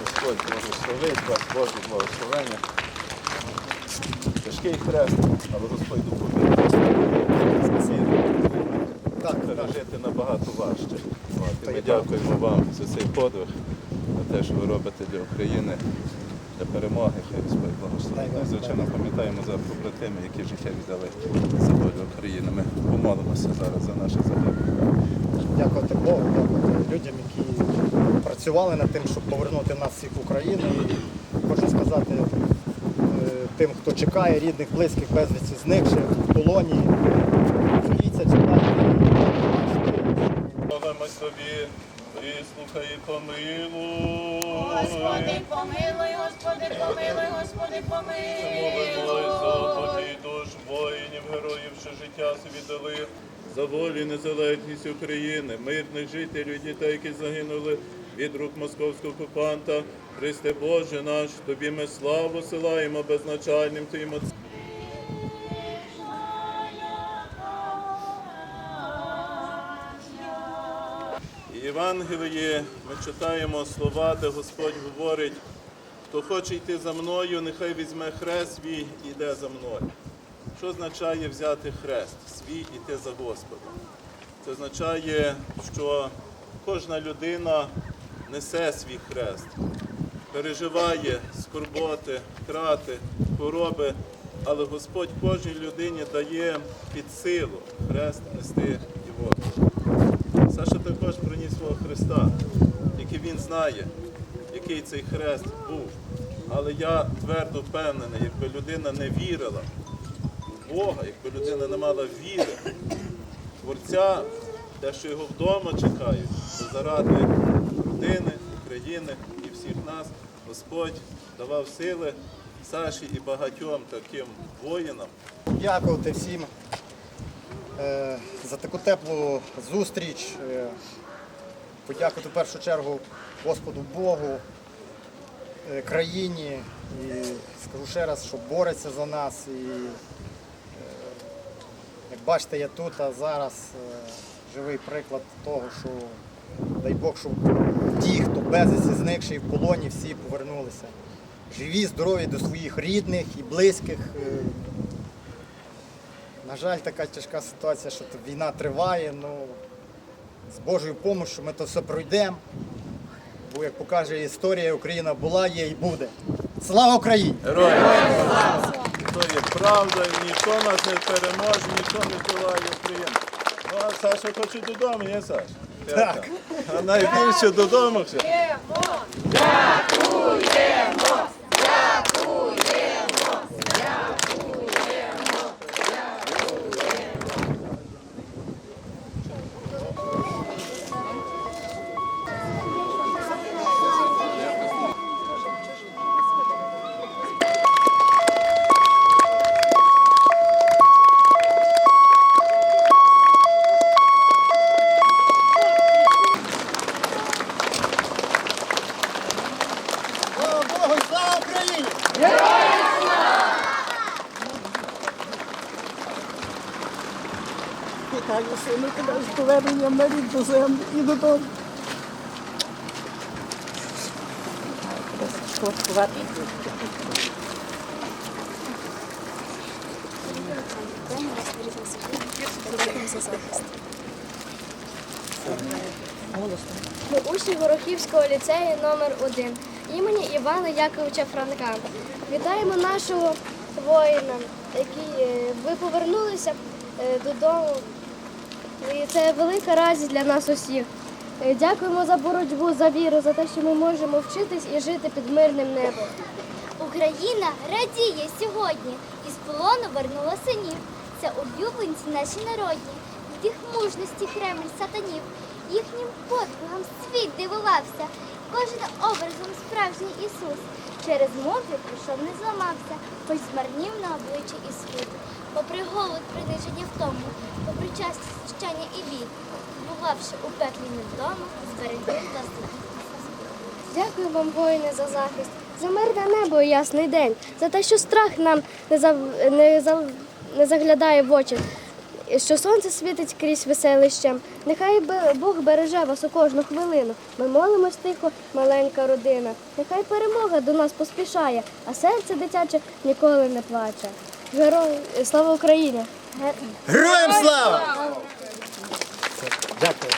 Господь благословить вас, Боже благословення. Тяжкий хрест, але Господь. Так, пережити набагато важче. І ми дякуємо вам за цей подвиг, за те, що ви робите для України, для перемоги. Хай Господь благословить. Звичайно, пам'ятаємо за побратими, які життя віддали за волю України. Ми помолимося зараз за наших загиблих. Дякувати Богу, дякувати людям, які працювали над тим, щоб повернути нас всіх в Україну. І хочу сказати е, тим, хто чекає рідних, близьких, безвісті зникших в полоні. Молимось тобі, вислухай і помилуй. Господи, помилуй, Господи, помилуй, Господи, помилуй. тобі душ воїнів, героїв, що життя собі дали за волю незалежність України, мирних жителів, дітей, які загинули від рук московського окупанта. Христе Боже наш, тобі ми славу силаємо безначальним Твоїм Отцем. Євангелії ми читаємо слова, де Господь говорить, хто хоче йти за мною, нехай візьме хрест свій і йде за мною. Що означає взяти хрест свій йти за Господом? Це означає, що кожна людина несе свій хрест, переживає скорботи, втрати, хвороби, але Господь кожній людині дає під силу хрест нести його. Саша також приніс свого Христа, який він знає, який цей хрест був. Але я твердо впевнений, якби людина не вірила в Бога, якби людина не мала віри, Творця, те, що його вдома чекають, заради родини, України і всіх нас Господь давав сили Саші і багатьом таким воїнам, Дякувати всім за таку теплу зустріч. Е, подякувати в першу чергу Господу Богу, е, країні. І скажу ще раз, що бореться за нас. І, е, як бачите, я тут, а зараз е, живий приклад того, що дай Бог, щоб ті, хто безвісті зникши і в полоні, всі повернулися. Живі, здорові до своїх рідних і близьких. На жаль, така тяжка ситуація, що війна триває. Ну, з Божою допомогою ми то все пройдемо. Бо, як покаже історія, Україна була, є і буде. Слава Україні! Героям! То є правда, і ніхто нас не переможе, ніхто не здолає Україну. Ну, а Саша хоче додому, є Саш? Так. А найбільше додому ще. Слава Слава Україні! Вітаю, сину, тебе з поверненням на рідну землю і додому. Ми учні Горохівського ліцею номер 1 імені Івана Яковича Франка. Вітаємо нашого воїна, який е, ви повернулися е, додому. І це велика радість для нас усіх. Е, Дякуємо за боротьбу, за віру, за те, що ми можемо вчитись і жити під мирним небом. Україна радіє сьогодні. Із полону вернула синів. Це улюбленці наші народні. Їх мужності Кремль сатанів. Їхнім подвигом світ дивувався. Кожен образом справжній Ісус. Через мові прийшов, не зламався, хоч змарнів на обличчі і схід. Попри голод, приниження втому, попри час страждання і бід, бувавши у пеклі невдома, зберегли нас. Дякую вам, воїни, за захист, за мирне небо і ясний день, за те, що страх нам не, зав... не, зав... не заглядає в очі. Що сонце світить крізь веселище. Нехай Бог береже вас у кожну хвилину. Ми молимось тихо, маленька родина. Нехай перемога до нас поспішає, а серце дитяче ніколи не плаче. Герой, слава Україні! Героям слава! Дякую.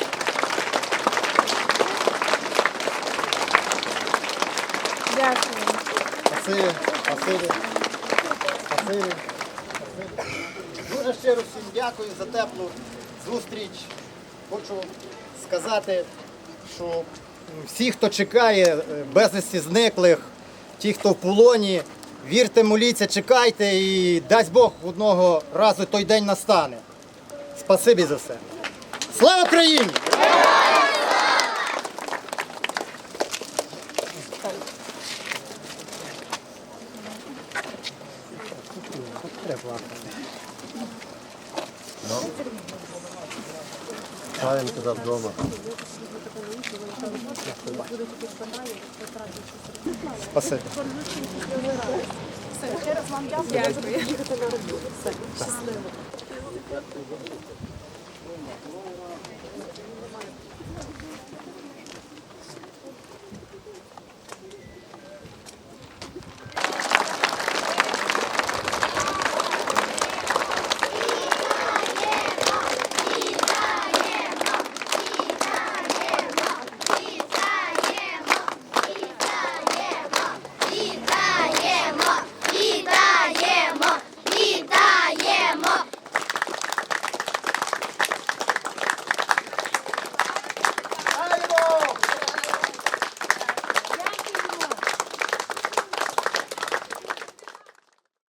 Дякую. Спасибі, спасибі, спасибі. Дуже щиро всім дякую за теплу зустріч. Хочу сказати, що всі, хто чекає е, безвісті зниклих, ті, хто в полоні, вірте, моліться, чекайте і дасть Бог одного разу той день настане. Спасибі за все. Слава Україні! Ставимо туди вдома. Спасибі.